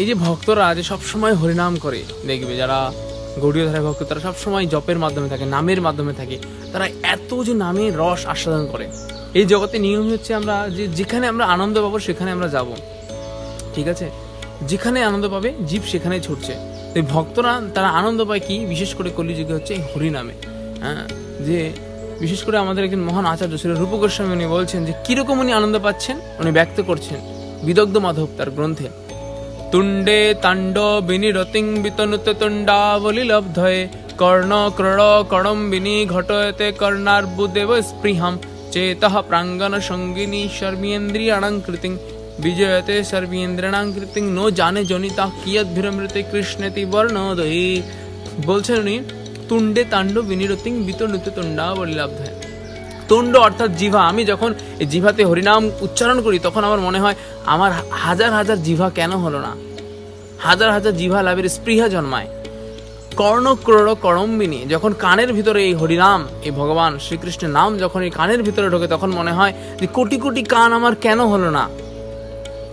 এই যে ভক্তরা যে সবসময় হরিনাম করে, দেখবে যারা গৌরীয় ধারা ভক্ত, তারা সবসময় জপের মাধ্যমে থাকে, নামের মাধ্যমে থাকে। তারা এত যে নামে রস আস্বাদন করে। এই জগতে নিয়ম হচ্ছে আমরা যে যেখানে আমরা আনন্দ পাবো, সেখানে আমরা যাব। ঠিক আছে? যেখানে আনন্দ পাবে, জীব সেখানে ছুটছে। এই ভক্তরা, তারা আনন্দ পায় কি? বিশেষ করে কলিযুগে হচ্ছে এই হরিনামে। হ্যাঁ? যে বিশেষ করে আমাদের একজন মহান আচার্য ছিল রূপ গোস্বামী, উনি বলছেন যে, কীরকম উনি আনন্দ পাচ্ছেন? উনি ব্যক্ত করছেন বিদগ্ধ মাধব তার গ্রন্থে। তুণ্ডে তাণ্ড বিনিরতিং বিতনুত তুণ্ডাবলি লব্ধয়ে। কর্ণ, ক্রড়, কড়ম্বিনী ঘটয়তে কর্ণার্বুদেব স্পৃহাম। চেতঃ প্রাঙ্গন সঙ্গিনী সর্বেন্দ্রিয়াণাং বিজয়তে সর্বেন্দ্রিয়াণাং নো জানে জনিতা কিয়ৎ ভিরমৃতে কৃষ্ণেতি বর্ণোদয়ী। বলছেন উনি, তুণ্ডে তাণ্ড বিনিরতিং বিতনুত তুণ্ডাবলি লব্ধয়ে। তুণ্ড অর্থাৎ জিভা আমি যখন এই জিভাতে হরিনাম উচ্চারণ করি, তখন আমার মনে হয়, আমার হাজার হাজার জিভা কেন হলো না? হাজার হাজার জিভা লাভের স্পৃহা জন্মায়। কর্ণ ক্রোড় করম্বিনী, যখন কানের ভিতরে এই হরিনাম, এই ভগবান শ্রীকৃষ্ণের নাম যখন এই কানের ভিতরে ঢোকে, তখন মনে হয় যে কোটি কোটি কান আমার কেন হলো না?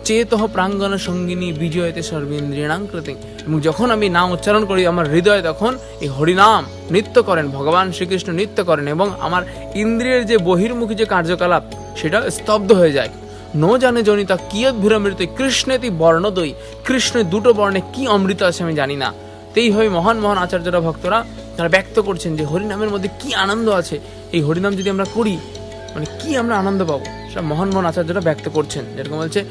চেতহ প্রাঙ্গণ সঙ্গিনী বিজয়তে সর্বেন্দ্রিয়াং কৃতিং এবং যখন আমি নাম উচ্চারণ করি আমার হৃদয় তখন এই হরিনাম নৃত্য করেন ভগবান শ্রীকৃষ্ণ নৃত্য করেন এবং আমার ইন্দ্রিয়ের যে বহির্মুখী যে কার্যকলাপ সেটা স্তব্ধ হয়ে যায় নো জানে জনিতা কিয়ত ভীরমৃত কৃষ্ণেতি বর্ণদয়ী কৃষ্ণের দুটো বর্ণে কি অমৃত আছে আমি জানি না তো এইভাবে মহান মহান আচার্যরা ভক্তরা তারা ব্যক্ত করছেন যে হরিনামের মধ্যে কি আনন্দ আছে এই হরিনাম যদি আমরা করি মানে কি আমরা আনন্দ পাবো সেটা মহান মহান আচার্যরা ব্যক্ত করছেন যেরকম বলছে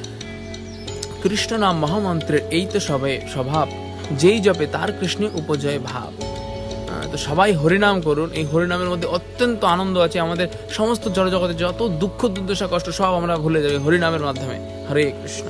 কৃষ্ণ নাম মহামন্ত্রের এই তো সবে স্বভাব। যেই জপে তার কৃষ্ণে উপজয় ভাব। তো সবাই হরিনাম করুন। এই হরিনামের মধ্যে অত্যন্ত আনন্দ আছে। আমাদের সমস্ত জড়জগতে যত দুঃখ দুর্দশা কষ্ট সব আমরা ভুলে যাই হরিনামের মাধ্যমে। হরে কৃষ্ণ।